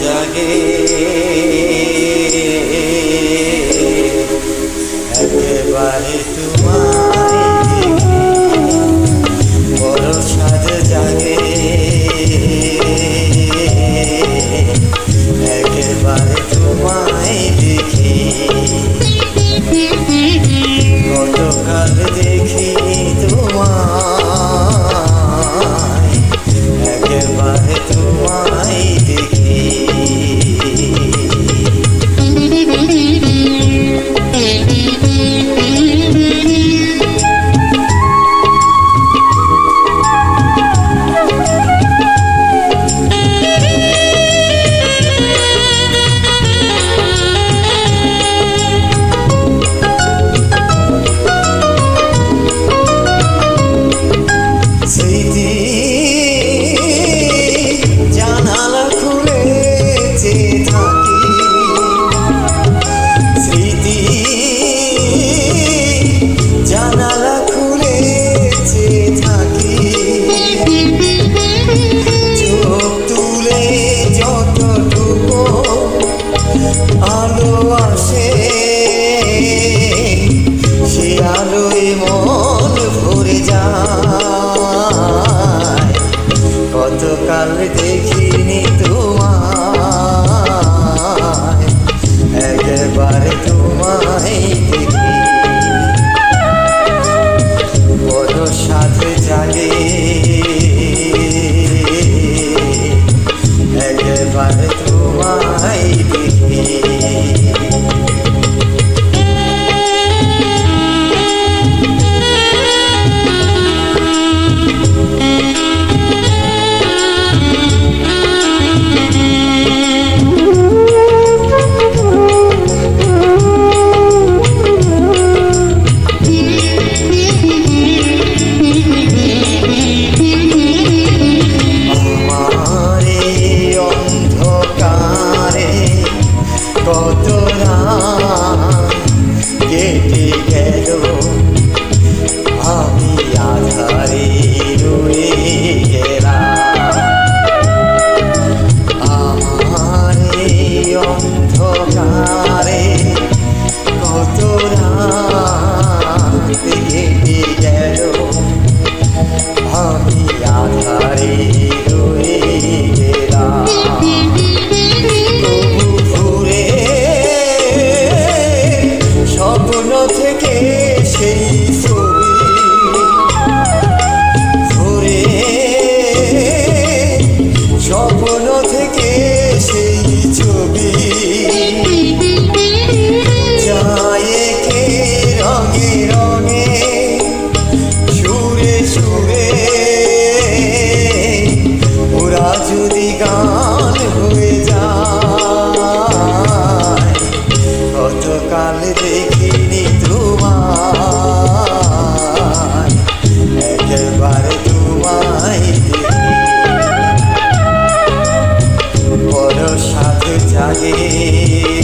জাগে। একেবারে তোমার কাল দেখিনি তোমায়। একবারে তোমায় দেখি। বড় সাথে জাগে। একবারে Yo জাগে।